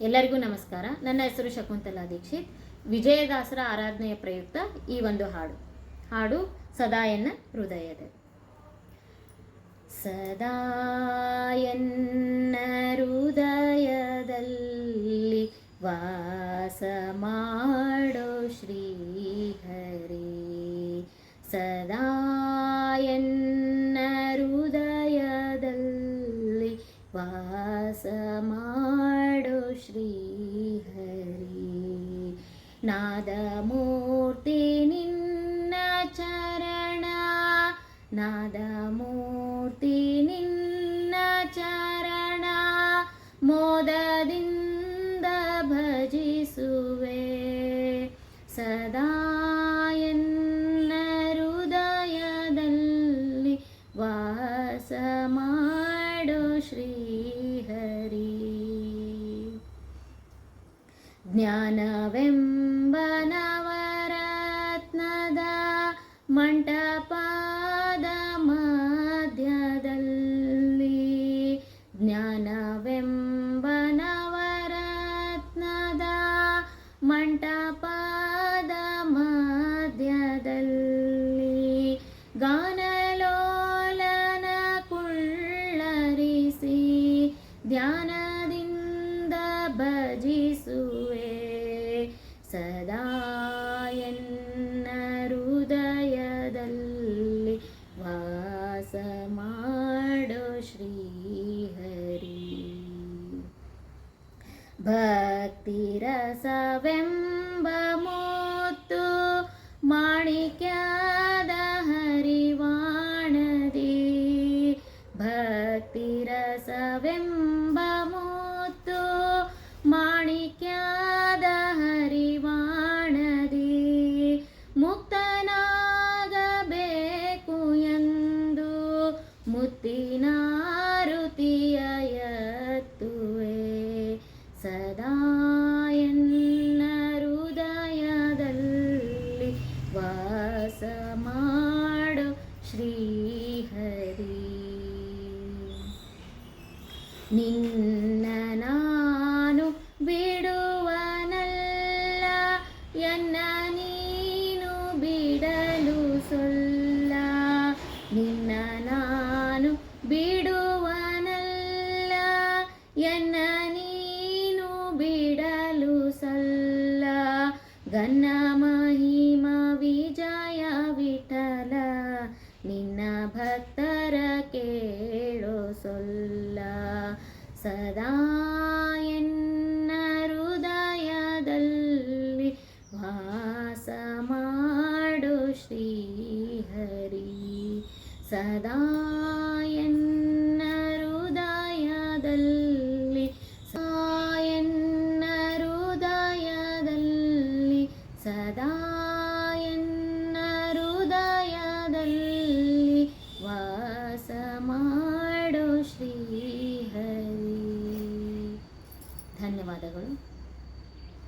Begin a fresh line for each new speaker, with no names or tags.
ಎಲ್ಲರಿಗೂ ನಮಸ್ಕಾರ. ನನ್ನ ಹೆಸರು ಶಕುಂತಲಾ ದೀಕ್ಷಿತ್. ವಿಜಯದಾಸರ ಆರಾಧನೆಯ ಪ್ರಯುಕ್ತ ಈ ಒಂದು ಹಾಡು. ಹಾಡು ಸದಾ ಎನ್ನ ಹೃದಯದ. ಸದಾ ಎನ್ನ ಹೃದಯದಲ್ಲಿ ವಾಸ ಮಾಡೋ ಶ್ರೀಹರಿ. ಸದಾ ಎನ್ನ ಹೃದಯದಲ್ಲಿ ವಾಸ ಮಾಡೋ श्रीहरि नादमूर्ति निन्न चरण नादमूर्ति निन्न चरण मोददिन्द भजिसुवे सदा ಜ್ಞಾನವೆಂಬ ನವರತ್ನದ ಮಂಟಪದ ಮಧ್ಯದಲ್ಲಿ ಜ್ಞಾನವೆಂಬ ನವರತ್ನದ ಮಂಟಪದ ಮಧ್ಯದಲ್ಲಿ ಗಾನಲೋಲನ ಕುಳ್ಳರಿಸಿ ಧ್ಯಾನದಿಂದ ಭಜಿಸುವೆ ಸದಾ ನಿನ್ನ ನಾನು ಬಿಡುವನಲ್ಲ, ಎನ್ನ ನೀನು ಬಿಡಲು ಸೊಲ್ಲ ನಿನ್ನ ನಾನು ಬಿಡುವನಲ್ಲ, ಎನ್ನ ನೀನು ಬಿಡಲು ಸಲ್ಲ. ಗನ್ನ ನಿನ್ನ ಭಕ್ತರ ಕೇಳೋ ಸೊಲ್ಲ. ಸದಾ ಎನ್ನ ಹೃದಯದಲ್ಲಿ ವಾಸ ಮಾಡು ಶ್ರೀಹರಿ. ಸದಾ ಎನ್ನ ಹೃದಯದಲ್ಲಿ ಸಾ ಎನ್ನ ಹೃದಯದಲ್ಲಿ, ಸದಾ ಧನ್ಯವಾದಗಳು